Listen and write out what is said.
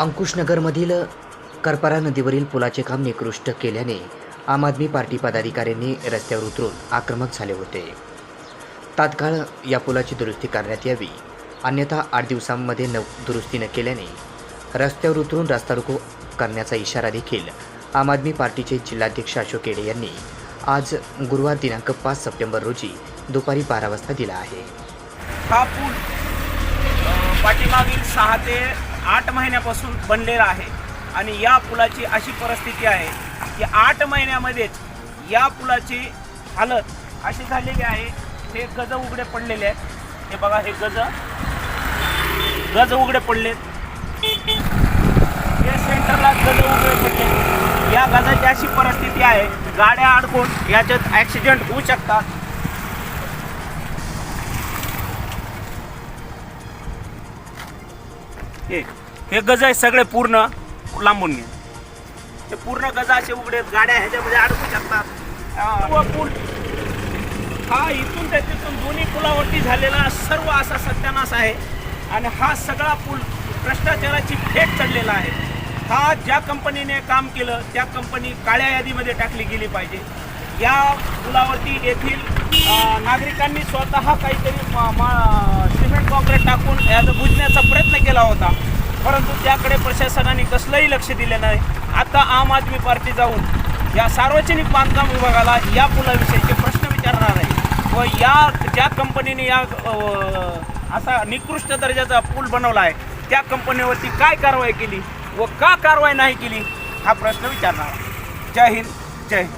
अंकुशनगरमधील करपारा नदीवरील पुलाचे काम निकृष्ट केल्याने आम आदमी पार्टी पदाधिकाऱ्यांनी रस्त्यावर उतरून आक्रमक झाले होते. तात्काळ या पुलाची दुरुस्ती करण्यात यावी. अन्यथा आठ दिवसांमध्ये न दुरुस्ती न केल्याने रस्त्यावर उतरून रस्ता रोको करण्याचा इशारा देखील आम आदमी पार्टीचे जिल्हाध्यक्ष अशोक केडे यांनी आज गुरुवार दिनांक पाच सप्टेंबर रोजी दुपारी बारा वाजता दिला आहे. हा पूल पाठीमागील सहा ते आठ महिन्यापासून बनलेला आहे. आणि या पुलाची अशी परिस्थिती आहे की आठ महिन्यामध्येच या पुलाची हालत अशी झालेली आहे. हे गज उघडे पडलेले आहेत. हे बघा हे गज. गज उघडे पडलेत. हे सेंटरला गज उघडे पडले या गजाची अशी परिस्थिती आहे. गाड्या अडकून याच्यात ॲक्सिडेंट होऊ शकतात. हे हे गज आहे सगळे पूर्ण लांबून घे. हे पूर्ण गज असे उघडे. गाड्या ह्याच्यामध्ये अडकू शकतात. पूल. हा इथून ते तिथून दोन्ही पुलावरती झालेला सर्व असा सत्यानाश आहे. आणि हा सगळा पूल भ्रष्टाचाराची भेट चढलेला आहे. हा ज्या कंपनीने काम केलं त्या कंपनी काळ्या यादीमध्ये टाकली गेली पाहिजे. या पुलावरती येथील नागरिकांनी स्वतः काहीतरी म- सिमेंट याचा बुजण्याचा प्रयत्न केला होता. परंतु त्याकडे प्रशासनाने कसलंही लक्ष दिलं नाही. आता आम आदमी पार्टी जाऊन या सार्वजनिक बांधकाम विभागाला या पुलाविषयीचे प्रश्न विचारणार आहे. व या ज्या कंपनीने या असा निकृष्ट दर्जाचा पूल बनवला आहे त्या कंपनीवरती काय कारवाई केली व का कारवाई नाही केली हा प्रश्न विचारणार आहे. जय हिंद जय हिंद.